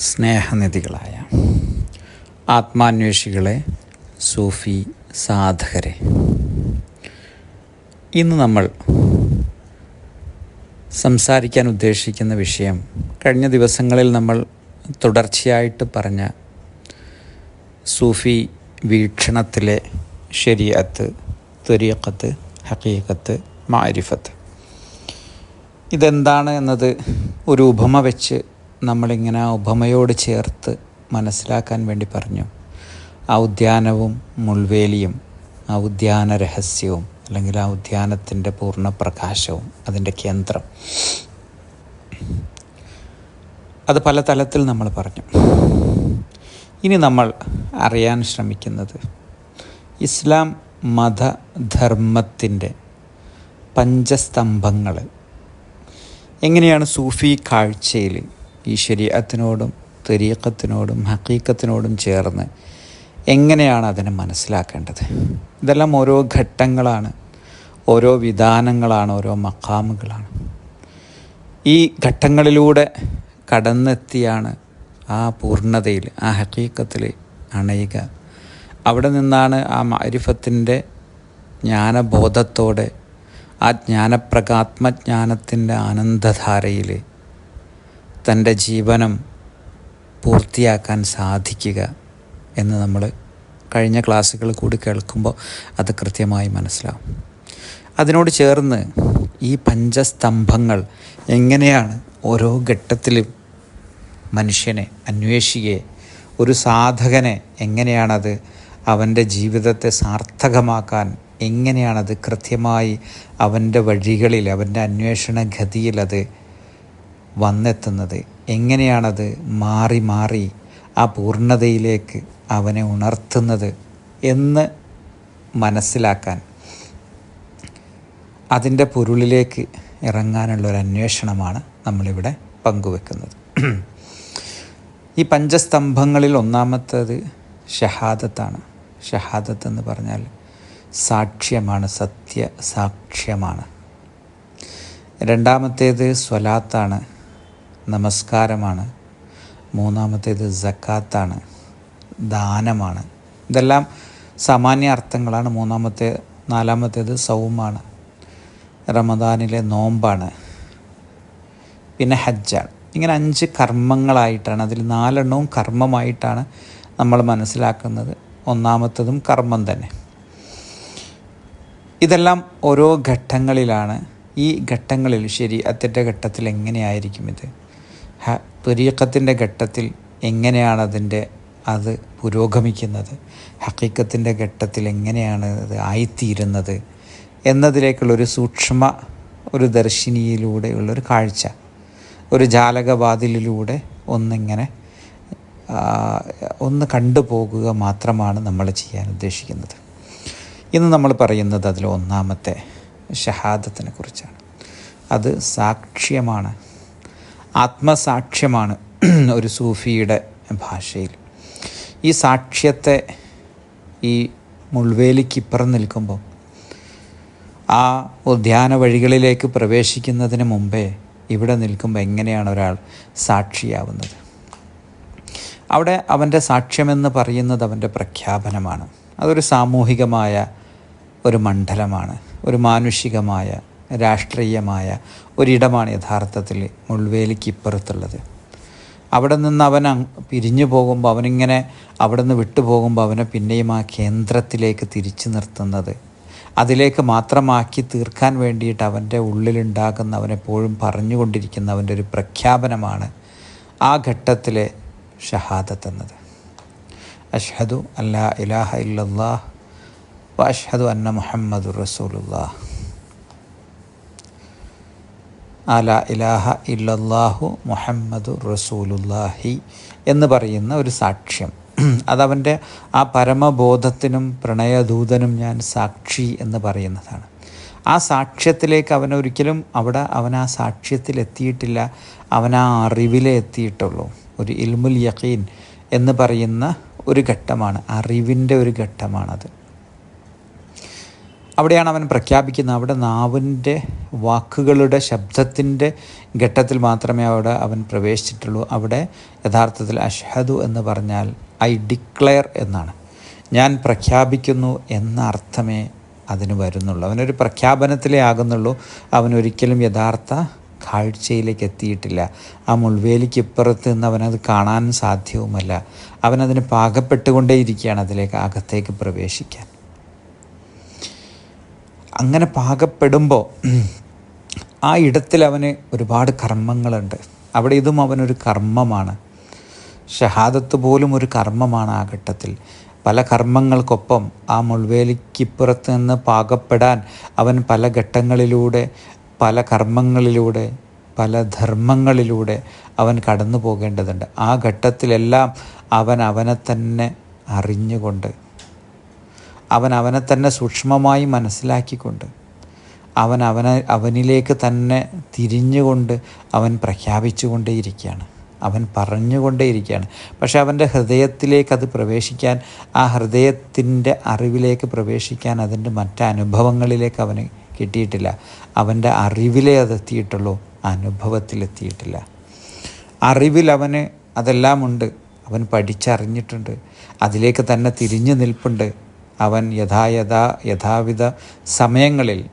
സ്നേഹനിധികളായ ആത്മാന്വേഷികളെ സൂഫി സാധകരെ. ഇന്ന് നമ്മൾ സംസാരിക്കാൻ ഉദ്ദേശിക്കുന്ന വിഷയം കഴിഞ്ഞ ദിവസങ്ങളിൽ നമ്മൾ തുടർച്ചയായിട്ട് പറഞ്ഞ സൂഫി വീക്ഷണത്തിലെ ശരിയത്ത് ത്വരീഖത്ത് ഹക്കീക്കത്ത് മാരിഫത്ത്. ഇതെന്താണ് എന്നത് ഒരു ഉപമ വെച്ച് നമ്മളിങ്ങനെ ഉപമയോട് ചേർത്ത് മനസ്സിലാക്കാൻ വേണ്ടി പറഞ്ഞു. ആ ഉദ്യാനവും മുൾവേലിയും ആ ഉദ്യാന രഹസ്യവും അല്ലെങ്കിൽ ആ ഉദ്യാനത്തിന്റെ പൂർണ പ്രകാശവും അതിന്റെ കേന്ദ്രം. അത് പല തലത്തിൽ നമ്മൾ പറഞ്ഞു. ഇനി നമ്മൾ അറിയാൻ ശ്രമിക്കുന്നത് ഇസ്ലാം മതധർമ്മത്തിന്റെ പഞ്ചസ്തംഭങ്ങൾ. എങ്ങനെയാണ് സൂഫി കാഴ്ചയിൽ ഈ ശരീരത്തിനോടും തെരീക്കത്തിനോടും ഹക്കീക്കത്തിനോടും ചേർന്ന് എങ്ങനെയാണ് അതിനെ മനസ്സിലാക്കേണ്ടത്? ഇതെല്ലാം ഓരോ ഘട്ടങ്ങളാണ് ഓരോ വിധാനങ്ങളാണ് ഓരോ മക്കാമുകളാണ് ഈ ഘട്ടങ്ങളിലൂടെ കടന്നെത്തിയാണ് ആ പൂർണതയിൽ ആ ഹക്കീക്കത്തിൽ അണയുക. അവിടെ നിന്നാണ് ആ മാരിഫത്തിന്റെ ജ്ഞാനബോധത്തോടെ ആ ജ്ഞാനപ്രകാത്മജ്ഞാനത്തിന്റെ ആനന്ദധാരയിൽ തന്റെ ജീവനം പൂർത്തിയാക്കാൻ സാധിക്കുക എന്ന് നമ്മൾ കഴിഞ്ഞ ക്ലാസ്സുകൾ കൂടി കേൾക്കുമ്പോൾ അത് കൃത്യമായി മനസ്സിലാവും. അതിനോട് ചേർന്ന് ഈ പഞ്ചസ്തംഭങ്ങൾ എങ്ങനെയാണ് ഓരോ ഘട്ടത്തിലും മനുഷ്യനെ അന്വേഷിയെ ഒരു സാധകനെ എങ്ങനെയാണത് അവന്റെ ജീവിതത്തെ സാർത്ഥകമാക്കാൻ എങ്ങനെയാണത് കൃത്യമായി അവന്റെ വഴികളിൽ അവന്റെ അന്വേഷണ ഗതിയിൽ അത് വന്നെത്തുന്നത്. എങ്ങനെയാണത് മാറി മാറി ആ പൂർണതയിലേക്ക് അവനെ ഉണർത്തുന്നത് എന്ന് മനസ്സിലാക്കാൻ. അതിന്റെ പൊരുളിലേക്ക് ഇറങ്ങാനുള്ള ഒരു അന്വേഷണമാണ് നമ്മളിവിടെ പങ്കുവെക്കുന്നത്. ഈ പഞ്ചസ്തംഭങ്ങളിൽ ഒന്നാമത്തേത് ഷഹാദത്താണ്. ഷഹാദത്ത് എന്ന് പറഞ്ഞാൽ സാക്ഷ്യമാണ് സത്യ സാക്ഷ്യമാണ്. രണ്ടാമത്തേത് സ്വലാത്താണ്. നമസ്കാരമാണ്. മൂന്നാമത്തേത് ജക്കാത്താണ് ദാനമാണ്. ഇതെല്ലാം സാമാന്യ അർത്ഥങ്ങളാണ്. മൂന്നാമത്തെ നാലാമത്തേത് സൗമാണ്. റമദാനിലെ നോമ്പാണ്. പിന്നെ ഹജ്ജാണ്. ഇങ്ങനെ അഞ്ച് കർമ്മങ്ങളായിട്ടാണ് അതിൽ നാലെണ്ണവും കർമ്മമായിട്ടാണ് നമ്മൾ മനസ്സിലാക്കുന്നത്. ഒന്നാമത്തതും കർമ്മം തന്നെ. ഇതെല്ലാം ഓരോ ഘട്ടങ്ങളിലാണ്. ഈ ഘട്ടങ്ങളിൽ ശരി അത്തിന്റെ ഘട്ടത്തിൽ എങ്ങനെയായിരിക്കും ഇത്? ഹ തുരീക്കത്തിന്റെ ഘട്ടത്തിൽ എങ്ങനെയാണ് അതിന്റെ അത് പുരോഗമിക്കുന്നത്? ഹക്കീക്കത്തിന്റെ ഘട്ടത്തിൽ എങ്ങനെയാണ് അത് ആയിത്തീരുന്നത്? എന്നതിലേക്കുള്ളൊരു സൂക്ഷ്മ ഒരു ദർശിനിയിലൂടെയുള്ളൊരു കാഴ്ച. ഒരു ജാലകവാതിലിലൂടെ ഒന്നിങ്ങനെ ഒന്ന് കണ്ടുപോകുക മാത്രമാണ് നമ്മൾ ചെയ്യാൻ ഉദ്ദേശിക്കുന്നത്. ഇന്ന് നമ്മൾ പറയുന്നത് അതിൽ ഒന്നാമത്തെ ഷഹാദത്തിനെ കുറിച്ചാണ്. അത് സാക്ഷ്യമാണ്. ആത്മസാക്ഷ്യമാണ് ഒരു സൂഫിയുടെ ഭാഷയിൽ. ഈ സാക്ഷ്യത്തെ ഈ മുൾവേലിക്കിപ്പുറം നിൽക്കുമ്പോൾ ആ ഉദ്യാന വഴികളിലേക്ക് പ്രവേശിക്കുന്നതിന് മുമ്പേ ഇവിടെ നിൽക്കുമ്പോൾ എങ്ങനെയാണ് ഒരാൾ സാക്ഷിയാവുന്നത്? അവിടെ അവന്റെ സാക്ഷ്യമെന്ന് പറയുന്നത് അവന്റെ പ്രഖ്യാപനമാണ്. അതൊരു സാമൂഹികമായ ഒരു മണ്ഡലമാണ്. ഒരു മാനുഷികമായ രാഷ്ട്രീയമായ ഒരിടമാണ് യഥാർത്ഥത്തിൽ മുൾവേലിക്കിപ്പുറത്തുള്ളത്. അവിടെ നിന്ന് അവൻ പിരിഞ്ഞു പോകുമ്പോൾ അവനിങ്ങനെ അവിടെ നിന്ന് വിട്ടുപോകുമ്പോൾ അവനെ പിന്നെയും ആ കേന്ദ്രത്തിലേക്ക് തിരിച്ചു നിർത്തുന്നത്. അതിലേക്ക് മാത്രമാക്കി തീർക്കാൻ വേണ്ടിയിട്ട് അവന്റെ ഉള്ളിലുണ്ടാകുന്ന അവനെപ്പോഴും പറഞ്ഞുകൊണ്ടിരിക്കുന്ന അവന്റെ ഒരു പ്രഖ്യാപനമാണ് ആ ഘട്ടത്തിലെ ഷഹാദത്ത് എന്നത് അഷ്ഹദു അല്ലാ ഇലാഹ ഇല്ലാ വ അഷ്ഹദു അന്ന മുഹമ്മദ് റസൂലുല്ലാഹ് അല ഇലാഹ ഇല്ലല്ലാഹു മുഹമ്മദ് റസൂലുല്ലാഹി എന്ന് പറയുന്ന ഒരു സാക്ഷ്യം. അതവന്റെ ആ പരമബോധത്തിനും പ്രണയദൂതനും ഞാൻ സാക്ഷി എന്ന് പറയുന്നതാണ്. ആ സാക്ഷ്യത്തിലേക്ക് അവൻ ഒരിക്കലും അവിടെ അവൻ ആ സാക്ഷ്യത്തിൽ എത്തിയിട്ടില്ല. അവൻ ആ അറിവിലേ എത്തിയിട്ടുള്ളൂ. ഒരു ഇൽമുൽ യഖീൻ എന്ന് പറയുന്ന ഒരു ഘട്ടമാണ്. അറിവിന്റെ ഒരു ഘട്ടമാണത്. അവിടെയാണ് അവൻ പ്രഖ്യാപിക്കുന്നത്. അവിടെ നാവിന്റെ വാക്കുകളുടെ ശബ്ദത്തിന്റെ ഘട്ടത്തിൽ മാത്രമേ അവിടെ അവൻ പ്രവേശിച്ചിട്ടുള്ളൂ. അവിടെ യഥാർത്ഥത്തിൽ അഷ്ഹദു എന്ന് പറഞ്ഞാൽ ഐ ഡിക്ലെയർ എന്നാണ്. ഞാൻ പ്രഖ്യാപിക്കുന്നു എന്ന അർത്ഥമേ അതിന് വരുന്നുള്ളൂ. അവനൊരു പ്രഖ്യാപനത്തിലേ ആകുന്നുള്ളൂ. അവനൊരിക്കലും യഥാർത്ഥ കാഴ്ചയിലേക്ക് എത്തിയിട്ടില്ല. ആ മുൾവേലിക്ക് ഇപ്പുറത്ത് നിന്ന് അവനത് കാണാൻ സാധ്യവുമല്ല. അവനതിന് പാകപ്പെട്ടുകൊണ്ടേയിരിക്കുകയാണ് അതിലേക്ക് അകത്തേക്ക് പ്രവേശിക്കാൻ. അങ്ങനെ പാകപ്പെടുമ്പോൾ ആ ഇടത്തിൽ അവന് ഒരുപാട് കർമ്മങ്ങളുണ്ട്. അവിടെ ഇതും അവനൊരു കർമ്മമാണ്. ഷഹാദത്ത് പോലും ഒരു കർമ്മമാണ് ആ ഘട്ടത്തിൽ. പല കർമ്മങ്ങൾക്കൊപ്പം ആ മുൾവേലിക്കിപ്പുറത്ത് നിന്ന് പാകപ്പെടാൻ അവൻ പല ഘട്ടങ്ങളിലൂടെ പല കർമ്മങ്ങളിലൂടെ പല ധർമ്മങ്ങളിലൂടെ അവൻ കടന്നു പോകേണ്ടതുണ്ട് ആ ഘട്ടത്തിലെല്ലാം അവൻ അവനെ തന്നെ അറിഞ്ഞുകൊണ്ട് അവൻ അവനെ തന്നെ സൂക്ഷ്മമായി മനസ്സിലാക്കിക്കൊണ്ട് അവൻ അവനെ അവനിലേക്ക് തന്നെ തിരിഞ്ഞുകൊണ്ട് അവൻ പ്രഖ്യാപിച്ചുകൊണ്ടേയിരിക്കുകയാണ്. അവൻ പറഞ്ഞുകൊണ്ടേയിരിക്കുകയാണ്. പക്ഷെ അവന്റെ ഹൃദയത്തിലേക്ക് അത് പ്രവേശിക്കാൻ ആ ഹൃദയത്തിന്റെ അറിവിലേക്ക് പ്രവേശിക്കാൻ അതിന്റെ മറ്റനുഭവങ്ങളിലേക്ക് അവന് കിട്ടിയിട്ടില്ല. അവന്റെ അറിവിലേ അതെത്തിയിട്ടുള്ളൂ അനുഭവത്തിലെത്തിയിട്ടില്ല. അറിവിൽ അവന് അതെല്ലാം ഉണ്ട്. അവൻ പഠിച്ചറിഞ്ഞിട്ടുണ്ട്. അതിലേക്ക് തന്നെ തിരിഞ്ഞു നിൽപ്പുണ്ട്. അവൻ യഥാ യഥാ യഥാവിധ സമയങ്ങളിൽ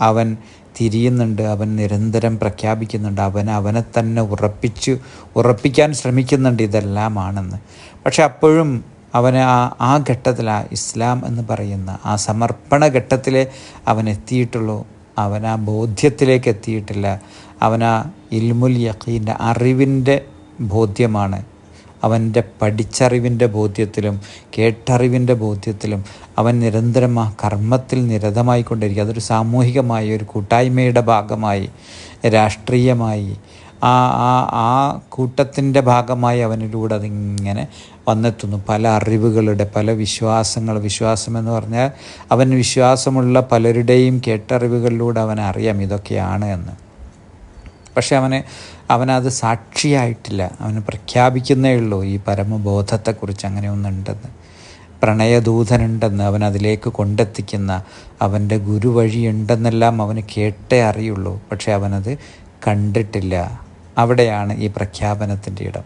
അവൻ തിരിയുന്നുണ്ട് അവൻ നിരന്തരം പ്രഖ്യാപിക്കുന്നുണ്ട് അവൻ അവനെ തന്നെ ഉറപ്പിച്ച് ഉറപ്പിക്കാൻ ശ്രമിക്കുന്നുണ്ട് ഇതെല്ലാമാണെന്ന്. പക്ഷെ അപ്പോഴും അവന് ആ ആ ഘട്ടത്തിൽ ആ ഇസ്ലാം എന്ന് പറയുന്ന ആ സമർപ്പണ ഘട്ടത്തിലെ അവൻ എത്തിയിട്ടുള്ളൂ. അവൻ ആ ബോധ്യത്തിലേക്ക് എത്തിയിട്ടില്ല. അവൻ ആ ഇൽമുൽ യഖീന്റെ അറിവിന്റെ ബോധ്യമാണ്. അവന്റെ പഠിച്ചറിവിന്റെ ബോധ്യത്തിലും കേട്ടറിവിന്റെ ബോധ്യത്തിലും അവൻ നിരന്തരം ആ കർമ്മത്തിൽ നിരതമായിക്കൊണ്ടിരിക്കുക. അതൊരു സാമൂഹികമായി ഒരു കൂട്ടായ്മയുടെ ഭാഗമായി രാഷ്ട്രീയമായി. ആ ആ ആ കൂട്ടത്തിന്റെ ഭാഗമായി അവനിലൂടെ അതിങ്ങനെ വന്നെത്തുന്നു. പല അറിവുകളുടെ പല വിശ്വാസങ്ങൾ. വിശ്വാസം എന്ന് പറഞ്ഞാൽ അവൻ വിശ്വാസമുള്ള പലരുടെയും കേട്ടറിവുകളിലൂടെ അവൻ അറിയാം ഇതൊക്കെയാണ് എന്ന്. പക്ഷെ അവന് അവനത് സാക്ഷിയായിട്ടില്ല. അവന് പ്രഖ്യാപിക്കുന്നേ ഉള്ളൂ ഈ പരമബോധത്തെക്കുറിച്ച് അങ്ങനെ ഒന്നുണ്ടെന്ന്. പ്രണയദൂതനുണ്ടെന്ന് അവൻ അതിലേക്ക് കൊണ്ടെത്തിക്കുന്ന അവന്റെ ഗുരുവഴിയുണ്ടെന്നെല്ലാം അവന് കേട്ടേ അറിയുള്ളൂ. പക്ഷെ അവനത് കണ്ടിട്ടില്ല. അവിടെയാണ് ഈ പ്രഖ്യാപനത്തിന്റെ ഇടം.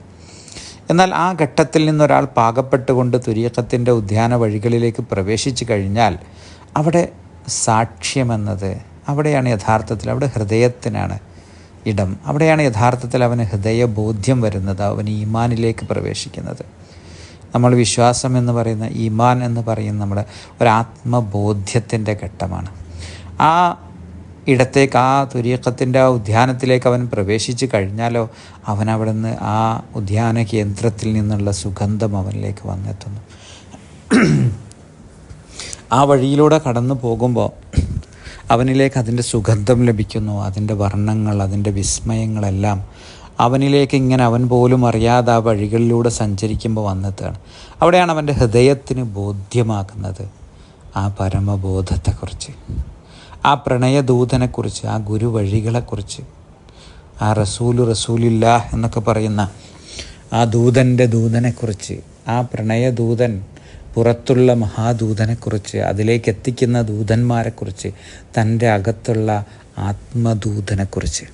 എന്നാൽ ആ ഘട്ടത്തിൽ നിന്നൊരാൾ പാകപ്പെട്ടുകൊണ്ട് തുര്യക്കത്തിന്റെ ഉദ്യാന വഴികളിലേക്ക് പ്രവേശിച്ചു കഴിഞ്ഞാൽ അവിടെ സാക്ഷ്യമെന്നത് അവിടെയാണ് യഥാർത്ഥത്തിൽ അവിടെ ഹൃദയത്തിനാണ്. ഇടം. അവിടെയാണ് യഥാർത്ഥത്തിൽ അവന് ഹൃദയബോധ്യം വരുന്നത് അവൻ ഈമാനിലേക്ക് പ്രവേശിക്കുന്നത്. നമ്മൾ വിശ്വാസം എന്ന് പറയുന്ന ഈമാൻ എന്ന് പറയുന്ന നമ്മുടെ ഒരു ആത്മബോധ്യത്തിന്റെ ഘട്ടമാണ്. ആ ഇടത്തേക്ക് ആ തുരീക്കത്തിന്റെ ആ ഉദ്യാനത്തിലേക്ക് അവൻ പ്രവേശിച്ചു കഴിഞ്ഞാലോ അവൻ അവിടെ നിന്ന് ആ ഉദ്യാന കേന്ദ്രത്തിൽ നിന്നുള്ള സുഗന്ധം അവനിലേക്ക് വന്നെത്തുന്നു. ആ വഴിയിലൂടെ കടന്നു പോകുമ്പോൾ അവനിലേക്ക് അതിന്റെ സുഗന്ധം ലഭിക്കുന്നു അതിന്റെ വർണങ്ങൾ അതിന്റെ വിസ്മയങ്ങളെല്ലാം അവനിലേക്ക് ഇങ്ങനെ അവൻ പോലും അറിയാതെ ആ വഴികളിലൂടെ സഞ്ചരിക്കുമ്പോൾ വന്നെത്തുകയാണ്. അവിടെയാണ് അവന്റെ ഹൃദയത്തിന് ബോധ്യമാക്കുന്നത് ആ പരമബോധത്തെക്കുറിച്ച് ആ പ്രണയദൂതനെക്കുറിച്ച് ആ ഗുരുവഴികളെക്കുറിച്ച് ആ റസൂൽ റസൂലില്ല എന്നൊക്കെ പറയുന്ന ആ ദൂതന്റെ ദൂതനെക്കുറിച്ച് ആ പ്രണയദൂതൻ പുറത്തുള്ള മഹാദൂതനെക്കുറിച്ച് അതിലേക്ക് എത്തിക്കുന്ന ദൂതന്മാരെക്കുറിച്ച് തന്റെ അകത്തുള്ള ആത്മദൂതനെക്കുറിച്ച്.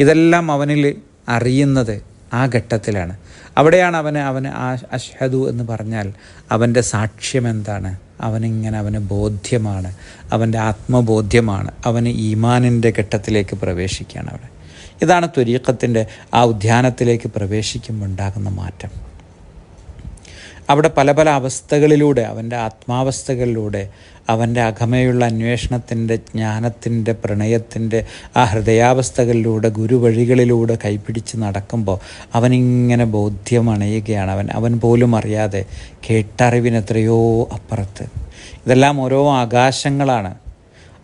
ഇതെല്ലാം അവനിൽ അറിയുന്നത് ആ ഘട്ടത്തിലാണ്. അവിടെയാണ് അവന് അവന് ആ അഷ്ഹദു എന്ന് പറഞ്ഞാൽ അവന്റെ സാക്ഷ്യം എന്താണ്? അവനിങ്ങനെ അവന് ബോധ്യമാണ്. അവന്റെ ആത്മബോധ്യമാണ്. അവന് ഈമാനിന്റെ ഘട്ടത്തിലേക്ക് പ്രവേശിക്കുകയാണ് അവിടെ. ഇതാണ് ത്വരീക്കത്തിന്റെ ആ ഉദ്യാനത്തിലേക്ക് പ്രവേശിക്കുമ്പോൾ ഉണ്ടാകുന്ന മാറ്റം. അവിടെ പല പല അവസ്ഥകളിലൂടെ അവന്റെ ആത്മാവസ്ഥകളിലൂടെ അവന്റെ അകമയുള്ള അന്വേഷണത്തിന്റെ ജ്ഞാനത്തിന്റെ പ്രണയത്തിന്റെ ആ ഹൃദയാവസ്ഥകളിലൂടെ ഗുരുവഴികളിലൂടെ കൈപിടിച്ച് നടക്കുമ്പോൾ അവനിങ്ങനെ ബോധ്യമണയുകയാണ്. അവൻ അവൻ പോലും അറിയാതെ കേട്ടറിവിന് എത്രയോ അപ്പുറത്ത്. ഇതെല്ലാം ഓരോ ആകാശങ്ങളാണ്.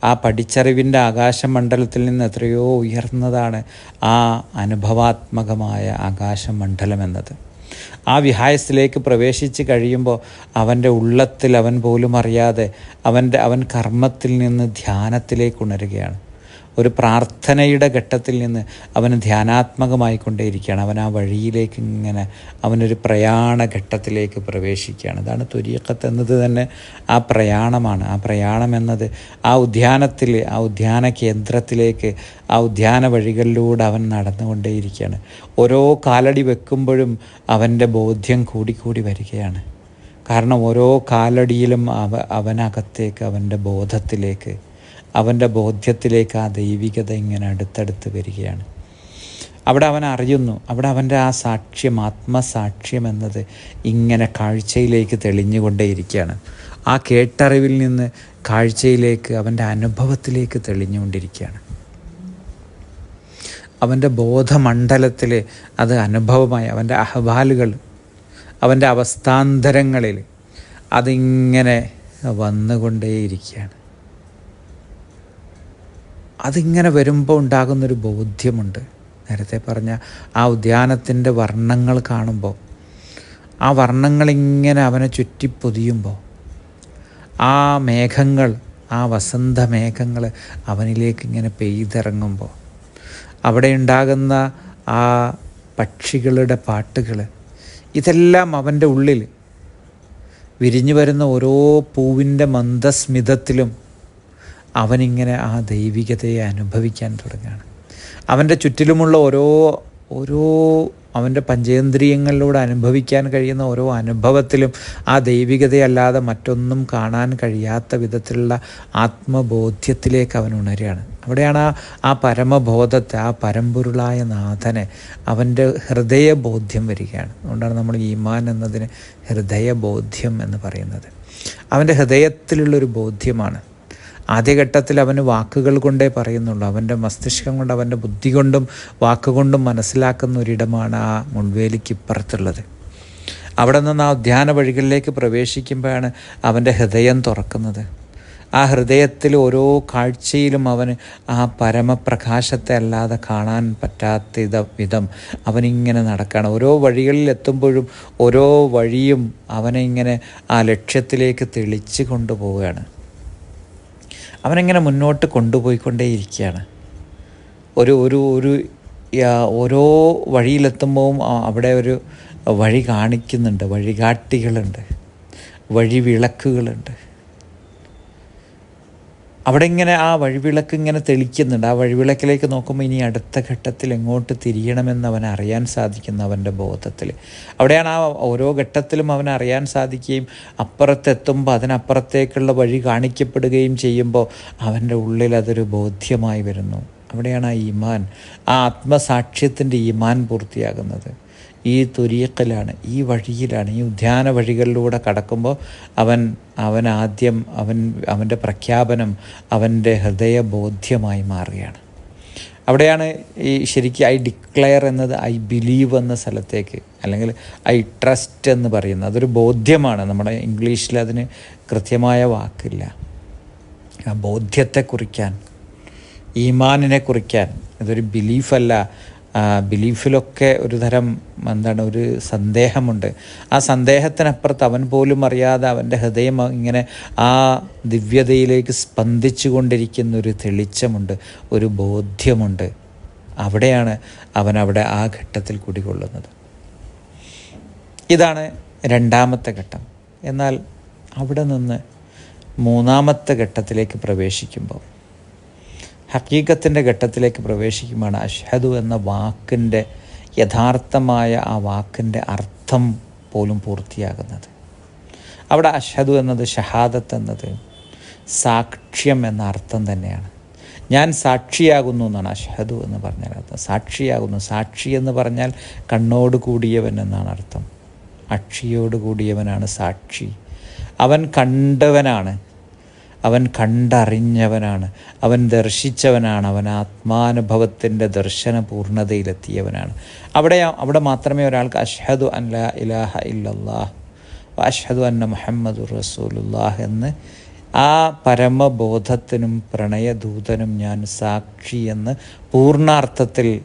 ആ പഠിച്ചറിവിന്റെ ആകാശമണ്ഡലത്തിൽ നിന്ന് എത്രയോ ഉയർന്നതാണ് ആ അനുഭവാത്മകമായ ആകാശമണ്ഡലം എന്നത് ആ വിഹായത്തിലേക്ക് പ്രവേശിച്ച് കഴിയുമ്പോൾ അവന്റെ ഉള്ളത്തിൽ അവൻ പോലും അറിയാതെ അവന്റെ അവൻ കർമ്മത്തിൽ നിന്ന് ധ്യാനത്തിലേക്ക് ഉണരുകയാണ്. ഒരു പ്രാർത്ഥനയുടെ ഘട്ടത്തിൽ നിന്ന് അവന് ധ്യാനാത്മകമായി കൊണ്ടേയിരിക്കുകയാണ് അവൻ ആ വഴിയിലേക്ക് ഇങ്ങനെ അവനൊരു പ്രയാണ ഘട്ടത്തിലേക്ക് പ്രവേശിക്കുകയാണ്. അതാണ് തുരീക്കത്ത് എന്നത് തന്നെ ആ പ്രയാണമാണ്. ആ പ്രയാണം എന്നത് ആ ഉദ്യാനത്തിൽ ആ ഉദ്യാന കേന്ദ്രത്തിലേക്ക് ആ ഉദ്യാന വഴികളിലൂടെ അവൻ നടന്നുകൊണ്ടേയിരിക്കുകയാണ്. ഓരോ കാലടി വെക്കുമ്പോഴും അവന്റെ ബോധ്യം കൂടിക്കൂടി വരികയാണ്. കാരണം ഓരോ കാലടിയിലും അവ അവനകത്തേക്ക് അവന്റെ ബോധത്തിലേക്ക് അവന്റെ ബോധ്യത്തിലേക്ക് ആ ദൈവികത ഇങ്ങനെ അടുത്തടുത്ത് വരികയാണ്. അവിടെ അവൻ അറിയുന്നു അവിടെ അവന്റെ ആ സാക്ഷ്യം ആത്മസാക്ഷ്യം എന്നത് ഇങ്ങനെ കാഴ്ചയിലേക്ക് തെളിഞ്ഞുകൊണ്ടേയിരിക്കുകയാണ്. ആ കേട്ടറിവിൽ നിന്ന് കാഴ്ചയിലേക്ക് അവന്റെ അനുഭവത്തിലേക്ക് തെളിഞ്ഞുകൊണ്ടിരിക്കുകയാണ്. അവന്റെ ബോധമണ്ഡലത്തിൽ അത് അനുഭവമായി അവന്റെ അഹ്വാലുകൾ അവന്റെ അവസ്ഥാന്തരങ്ങളിൽ അതിങ്ങനെ വന്നുകൊണ്ടേയിരിക്കുകയാണ്. അതിങ്ങനെ വരുമ്പോൾ ഉണ്ടാകുന്നൊരു ബോധ്യമുണ്ട്. നേരത്തെ പറഞ്ഞ ആ ഉദ്യാനത്തിന്റെ വർണങ്ങൾ കാണുമ്പോൾ ആ വർണങ്ങളിങ്ങനെ അവനെ ചുറ്റിപ്പൊതിയുമ്പോൾ ആ മേഘങ്ങൾ ആ വസന്ത മേഘങ്ങൾ അവനിലേക്ക് ഇങ്ങനെ പെയ്തിറങ്ങുമ്പോൾ അവിടെ ഉണ്ടാകുന്ന ആ പക്ഷികളുടെ പാട്ടുകൾ ഇതെല്ലാം അവന്റെ ഉള്ളിൽ വിരിഞ്ഞു വരുന്ന ഓരോ പൂവിന്റെ മന്ദസ്മിതത്തിലും അവനിങ്ങനെ ആ ദൈവികതയെ അനുഭവിക്കാൻ തുടങ്ങുകയാണ്. അവന്റെ ചുറ്റിലുമുള്ള ഓരോ ഓരോ അവന്റെ പഞ്ചേന്ദ്രിയങ്ങളിലൂടെ അനുഭവിക്കാൻ കഴിയുന്ന ഓരോ അനുഭവത്തിലും ആ ദൈവികതയല്ലാതെ മറ്റൊന്നും കാണാൻ കഴിയാത്ത വിധത്തിലുള്ള ആത്മബോധ്യത്തിലേക്ക് അവൻ ഉണരുകയാണ്. അവിടെയാണ് ആ ആ പരമബോധത്തെ ആ പരമ്പൊരുളായ നാഥനെ അവന്റെ ഹൃദയബോധ്യം വരികയാണ്. അതുകൊണ്ടാണ് നമ്മൾ ഈമാൻ എന്നതിന് ഹൃദയബോധ്യം എന്ന് പറയുന്നത്. അവന്റെ ഹൃദയത്തിലുള്ളൊരു ബോധ്യമാണ് ആദ്യഘട്ടത്തിൽ അവന് വാക്കുകൾ കൊണ്ടേ പറയുന്നുള്ളൂ. അവന്റെ മസ്തിഷ്കം കൊണ്ട് അവന്റെ ബുദ്ധി കൊണ്ടും വാക്കുകൊണ്ടും മനസ്സിലാക്കുന്ന ഒരിടമാണ് ആ മുൾവേലിക്ക് ഇപ്പുറത്തുള്ളത്. അവിടെ നിന്ന് ആ ഉദ്യാന വഴികളിലേക്ക് പ്രവേശിക്കുമ്പോഴാണ് അവന്റെ ഹൃദയം തുറക്കുന്നത്. ആ ഹൃദയത്തിൽ ഓരോ കാഴ്ചയിലും അവന് ആ പരമപ്രകാശത്തെ അല്ലാതെ കാണാൻ പറ്റാത്ത ഇത വിധം അവനിങ്ങനെ നടക്കുകയാണ് ഓരോ വഴികളിൽ എത്തുമ്പോഴും ഓരോ വഴിയും അവനെ ഇങ്ങനെ ആ ലക്ഷ്യത്തിലേക്ക് തെളിച്ച് കൊണ്ടുപോവുകയാണ്. അവനെങ്ങനെ മുന്നോട്ട് കൊണ്ടുപോയിക്കൊണ്ടേയിരിക്കുകയാണ്. ഒരു ഒരു ഒരു ഓരോ വഴിയിലെത്തുമ്പോൾ അവിടെ ഒരു വഴി കാണിക്കുന്നുണ്ട് വഴികാട്ടികളുണ്ട് വഴിവിളക്കുകളുണ്ട്. അവിടെ ഇങ്ങനെ ആ വഴിവിളക്ക് ഇങ്ങനെ തെളിക്കുന്നുണ്ട്. ആ വഴിവിളക്കിലേക്ക് നോക്കുമ്പോൾ ഇനി അടുത്ത ഘട്ടത്തിൽ എങ്ങോട്ട് തിരിയണമെന്ന് അവൻ അറിയാൻ സാധിക്കുന്നു അവന്റെ ബോധത്തിൽ. അവിടെയാണ് ആ ഓരോ ഘട്ടത്തിലും അവൻ അറിയാൻ സാധിക്കുകയും അപ്പുറത്തെത്തുമ്പോൾ അതിനപ്പുറത്തേക്കുള്ള വഴി കാണിക്കപ്പെടുകയും ചെയ്യുമ്പോൾ അവന്റെ ഉള്ളിൽ അതൊരു ബോധ്യമായി വരുന്നു. അവിടെയാണ് ആ ഈമാൻ ആ ആത്മസാക്ഷ്യത്തിന്റെ ഈമാൻ പൂർത്തിയാകുന്നത്. ഈ തുരീക്കലാണ് ഈ വഴിയിലാണ് ഈ ഉദ്യാന വഴികളിലൂടെ കടക്കുമ്പോൾ അവൻ അവൻ ആദ്യം അവൻ അവന്റെ പ്രഖ്യാപനം അവന്റെ ഹൃദയബോധ്യമായി മാറുകയാണ്. അവിടെയാണ് ഈ ശരിക്കും ഐ ഡിക്ലെയർ എന്നത് ഐ ബിലീവ് എന്ന സ്ഥലത്തേക്ക് അല്ലെങ്കിൽ ഐ ട്രസ്റ്റ് എന്ന് പറയുന്നത്. അതൊരു ബോധ്യമാണ്. നമ്മുടെ ഇംഗ്ലീഷിൽ അതിന് കൃത്യമായ വാക്കില്ല. ആ ബോധ്യത്തെ കുറിക്കാൻ ഈമാനിനെ കുറിക്കാൻ ഇതൊരു ബിലീഫല്ല. ബിലീഫിലൊക്കെ ഒരു തരം എന്താണ് ഒരു സന്ദേഹമുണ്ട്. ആ സന്ദേഹത്തിനപ്പുറത്ത് അവൻ പോലും അറിയാതെ അവന്റെ ഹൃദയം ഇങ്ങനെ ആ ദിവ്യതയിലേക്ക് സ്പന്ദിച്ചു കൊണ്ടിരിക്കുന്ന ഒരു തെളിച്ചമുണ്ട് ഒരു ബോധ്യമുണ്ട്. അവിടെയാണ് അവൻ അവിടെ ആ ഘട്ടത്തിൽ കുടികൊള്ളുന്നത്. ഇതാണ് രണ്ടാമത്തെ ഘട്ടം. എന്നാൽ അവിടെ നിന്ന് മൂന്നാമത്തെ ഘട്ടത്തിലേക്ക് പ്രവേശിക്കുമ്പോൾ ഹക്കീക്കത്തിന്റെ ഘട്ടത്തിലേക്ക് പ്രവേശിക്കുമ്പോൾ അഷ്ഹദു എന്ന വാക്കിന്റെ യഥാർത്ഥമായ ആ വാക്കിന്റെ അർത്ഥം പോലും പൂർത്തിയാകുന്നത്. അവിടെ അഷ്ഹദു എന്നത് ഷഹാദത്ത് എന്നത് സാക്ഷ്യം എന്ന അർത്ഥം തന്നെയാണ്. ഞാൻ സാക്ഷിയാകുന്നു എന്നാണ് അഷ്ഹദു എന്ന് പറഞ്ഞാൽ അർത്ഥം. സാക്ഷിയാകുന്നു. സാക്ഷി എന്ന് പറഞ്ഞാൽ കണ്ണോട് കൂടിയവൻ എന്നാണ് അർത്ഥം. അക്ഷിയോട് കൂടിയവനാണ് സാക്ഷി. അവൻ കണ്ടവനാണ്. അവൻ കണ്ടറിഞ്ഞവനാണ്. അവൻ ദർശിച്ചവനാണ്. അവൻ ആത്മാനുഭവത്തിന്റെ ദർശന പൂർണതയിലെത്തിയവനാണ് അവിടെ അവിടെ മാത്രമേ ഒരാൾക്ക് അഷ്ഹദു അല്ല ഇലാഹ ഇല്ലല്ലാഹ് അഷ്ഹദു അന്ന മുഹമ്മദ് റസൂലുല്ലാഹ് എന്ന് ആ പരമബോധത്തിനും പ്രണയദൂതനും ഞാൻ സാക്ഷി എന്ന് പൂർണാർത്ഥത്തിൽ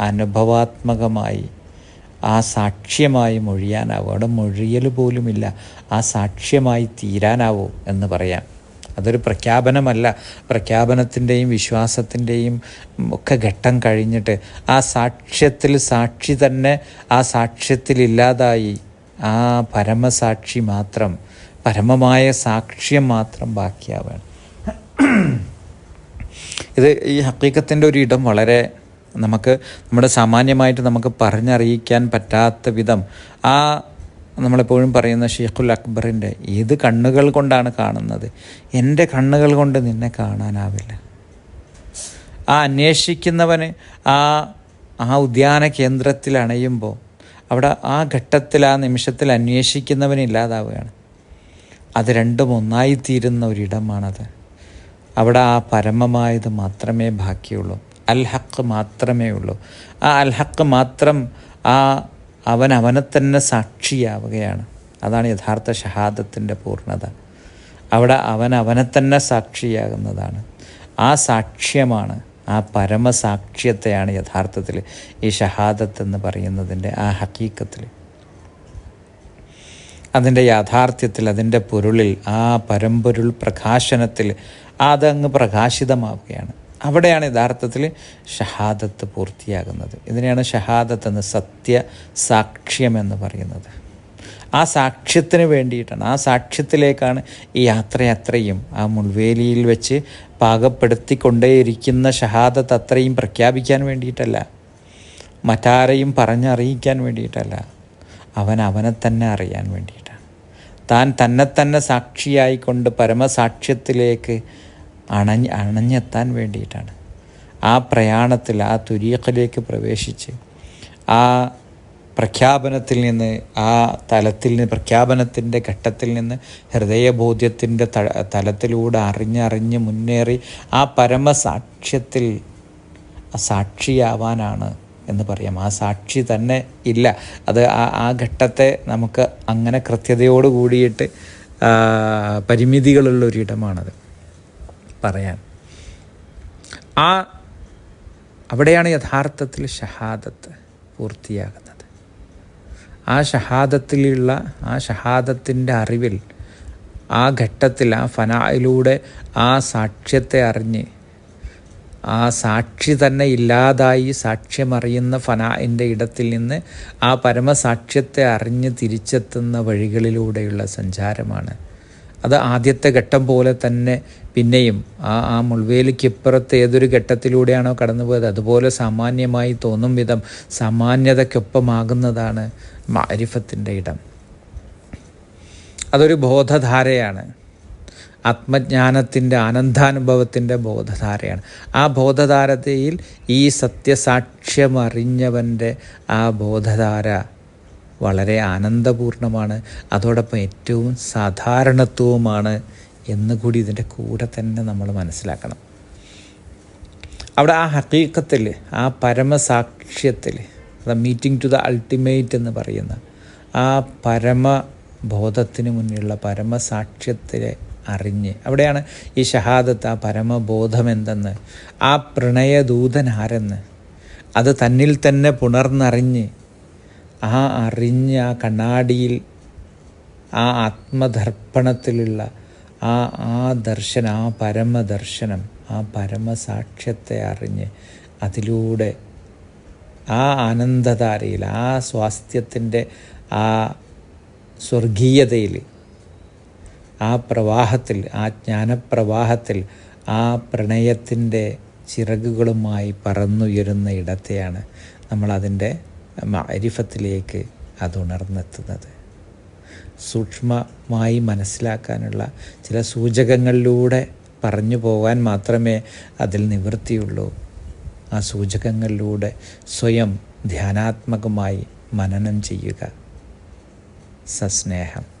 അനുഭവാത്മകമായി ആ സാക്ഷ്യമായി മൊഴിയാനാവും. അവിടെ മൊഴിയൽ പോലുമില്ല. ആ സാക്ഷ്യമായി തീരാനാവോ എന്ന് പറയാം. അതൊരു പ്രഖ്യാപനമല്ല. പ്രഖ്യാപനത്തിന്റെയും വിശ്വാസത്തിന്റെയും ഒക്കെ ഘട്ടം കഴിഞ്ഞിട്ട് ആ സാക്ഷ്യത്തിൽ സാക്ഷി തന്നെ ആ സാക്ഷ്യത്തിലില്ലാതായി ആ പരമസാക്ഷി മാത്രം പരമമായ സാക്ഷ്യം മാത്രം ബാക്കിയാവാണ് ഇത് ഈ ഹക്കീക്കത്തിന്റെ ഒരു ഇടം വളരെ നമുക്ക് നമ്മുടെ സാമാന്യമായിട്ട് നമുക്ക് പറഞ്ഞറിയിക്കാൻ പറ്റാത്ത വിധം ആ നമ്മളെപ്പോഴും പറയുന്ന ഷെയ്ഖുൽ അക്ബറിന്റെ ഏത് കണ്ണുകൾ കൊണ്ടാണ് കാണുന്നത്? എന്റെ കണ്ണുകൾ കൊണ്ട് നിന്നെ കാണാനാവില്ല. ആ അന്വേഷിക്കുന്നവന് ആ ആ ഉദ്യാന കേന്ദ്രത്തിൽ അണയുമ്പോൾ അവിടെ ആ ഘട്ടത്തിൽ ആ നിമിഷത്തിൽ അന്വേഷിക്കുന്നവന് ഇല്ലാതാവുകയാണ്. അത് രണ്ടും ഒന്നായിത്തീരുന്ന ഒരിടമാണത്. അവിടെ ആ പരമമായത് മാത്രമേ ബാക്കിയുള്ളൂ. അൽ ഹക്ക് മാത്രമേ ഉള്ളൂ. ആ അൽ ഹക്ക് മാത്രം ആ അവൻ അവനെ തന്നെ സാക്ഷിയാവുകയാണ്. അതാണ് യഥാർത്ഥ ഷഹാദത്തിന്റെ പൂർണത. അവിടെ അവൻ അവനെ തന്നെ സാക്ഷിയാകുന്നതാണ്. ആ സാക്ഷ്യമാണ് ആ പരമസാക്ഷ്യത്തെയാണ് യഥാർത്ഥത്തിൽ ഈ ഷഹാദത്ത് എന്ന് പറയുന്നതിന്റെ ആ ഹക്കീക്കത്തിൽ. അതിന്റെ യാഥാർത്ഥ്യത്തിൽ അതിന്റെ പൊരുളിൽ ആ പരമ്പൊരുൾ പ്രകാശനത്തിൽ അതങ്ങ് പ്രകാശിതമാവുകയാണ്. അവിടെയാണ് യഥാർത്ഥത്തിൽ ഷഹാദത്ത് പൂർത്തിയാകുന്നത്. ഇതിനെയാണ് ഷഹാദത്ത് എന്ന് സത്യ സാക്ഷ്യം എന്ന് പറയുന്നത്. ആ സാക്ഷ്യത്തിന് വേണ്ടിയിട്ടാണ് ആ സാക്ഷ്യത്തിലേക്കാണ് ഈ യാത്ര അത്രയും ആ മുൾവേലിയിൽ വെച്ച് പാകപ്പെടുത്തിക്കൊണ്ടേയിരിക്കുന്ന ഷഹാദത്ത് അത്രയും പ്രഖ്യാപിക്കാൻ വേണ്ടിയിട്ടല്ല. മറ്റാരെയും പറഞ്ഞറിയിക്കാൻ വേണ്ടിയിട്ടല്ല. അവൻ അവനെ തന്നെ അറിയാൻ വേണ്ടിയിട്ടാണ്. താൻ തന്നെ തന്നെ സാക്ഷിയായിക്കൊണ്ട് പരമസാക്ഷ്യത്തിലേക്ക് അണഞ്ഞ് അണഞ്ഞെത്താൻ വേണ്ടിയിട്ടാണ്. ആ പ്രയാണത്തിൽ ആ തുരീഖിലേക്ക് പ്രവേശിച്ച് ആ പ്രഖ്യാപനത്തിൽ നിന്ന് ആ തലത്തിൽ നിന്ന് പ്രഖ്യാപനത്തിന്റെ ഘട്ടത്തിൽ നിന്ന് ഹൃദയബോധ്യത്തിന്റെ ത തലത്തിലൂടെ അറിഞ്ഞറിഞ്ഞ് മുന്നേറി ആ പരമസാക്ഷ്യത്തിൽ സാക്ഷിയാവാനാണ് എന്ന് പറയാം. ആ സാക്ഷി തന്നെ ഇല്ല. അത് ആ ആ ഘട്ടത്തെ നമുക്ക് അങ്ങനെ കൃത്യതയോട് കൂടിയിട്ട് പരിമിതികളുള്ള ഒരിടമാണത് പറയാൻ. ആ അവിടെയാണ് യഥാർത്ഥത്തിൽ ഷഹാദത്ത് പൂർത്തിയാകുന്നത്. ആ ഷഹാദത്തിലുള്ള ആ ഷഹാദത്തിന്റെ അറിവിൽ ആ ഘട്ടത്തിൽ ആ ഫനായിലൂടെ ആ സാക്ഷ്യത്തെ അറിഞ്ഞ് ആ സാക്ഷി തന്നെ ഇല്ലാതായി സാക്ഷ്യമറിയുന്ന ഫനായിന്റെ ഇടത്തിൽ നിന്ന് ആ പരമസാക്ഷ്യത്തെ അറിഞ്ഞ് തിരിച്ചെത്തുന്ന വഴികളിലൂടെയുള്ള സഞ്ചാരമാണ് അത് ആദ്യത്തെ ഘട്ടം പോലെ തന്നെ പിന്നെയും ആ ആ മുൾവേലിക്കിപ്പുറത്ത് ഏതൊരു ഘട്ടത്തിലൂടെയാണോ കടന്നുപോയത്? അതുപോലെ സാമാന്യമായി തോന്നും വിധം സാമാന്യതയ്ക്കൊപ്പമാകുന്നതാണ് മാരിഫത്തിന്റെ ഇടം. അതൊരു ബോധധാരയാണ്. ആത്മജ്ഞാനത്തിന്റെ ആനന്ദാനുഭവത്തിന്റെ ബോധധാരയാണ്. ആ ബോധധാരതയിൽ ഈ സത്യസാക്ഷ്യമറിഞ്ഞവന്റെ ആ ബോധധാര വളരെ ആനന്ദപൂർണമാണ് അതോടൊപ്പം ഏറ്റവും സാധാരണത്വവുമാണ് എന്നുകൂടി ഇതിന്റെ കൂടെ തന്നെ നമ്മൾ മനസ്സിലാക്കണം. അവിടെ ആ ഹക്കീക്കത്തിൽ ആ പരമസാക്ഷ്യത്തിൽ മീറ്റിംഗ് ടു ദ അൾട്ടിമേറ്റ് എന്ന് പറയുന്ന ആ പരമബോധത്തിന് മുന്നിലുള്ള പരമസാക്ഷ്യത്തിലെ അറിഞ്ഞ് അവിടെയാണ് ഈ ഷഹാദത്ത് ആ പരമബോധം എന്തെന്ന് ആ പ്രണയദൂതൻ ആരെന്ന് അത് തന്നിൽ തന്നെ പുണർന്നറിഞ്ഞ് ആ അറിഞ്ഞ ആ കണ്ണാടിയിൽ ആ ആത്മദർപ്പണത്തിലുള്ള ആ ആ ദർശനം ആ പരമദർശനം ആ പരമസാക്ഷ്യത്തെ അറിഞ്ഞ് അതിലൂടെ ആ ആനന്ദധാരയിൽ ആ സ്വാസ്ഥ്യത്തിന്റെ ആ സ്വർഗീയതയിൽ ആ പ്രവാഹത്തിൽ ആ ജ്ഞാനപ്രവാഹത്തിൽ ആ പ്രണയത്തിന്റെ ചിറകുകളുമായി പറന്നുയരുന്ന ഇടത്തെയാണ് നമ്മളതിന്റെ അരിഫത്തിലേക്ക് അത് ഉണർന്നെത്തുന്നത്. സൂക്ഷ്മമായി മനസ്സിലാക്കാനുള്ള ചില സൂചകങ്ങളിലൂടെ പറഞ്ഞു പോകാൻ മാത്രമേ അതിൽ നിവൃത്തിയുള്ളൂ. ആ സൂചകങ്ങളിലൂടെ സ്വയം ധ്യാനാത്മകമായി മനനം ചെയ്യുക. സസ്നേഹം.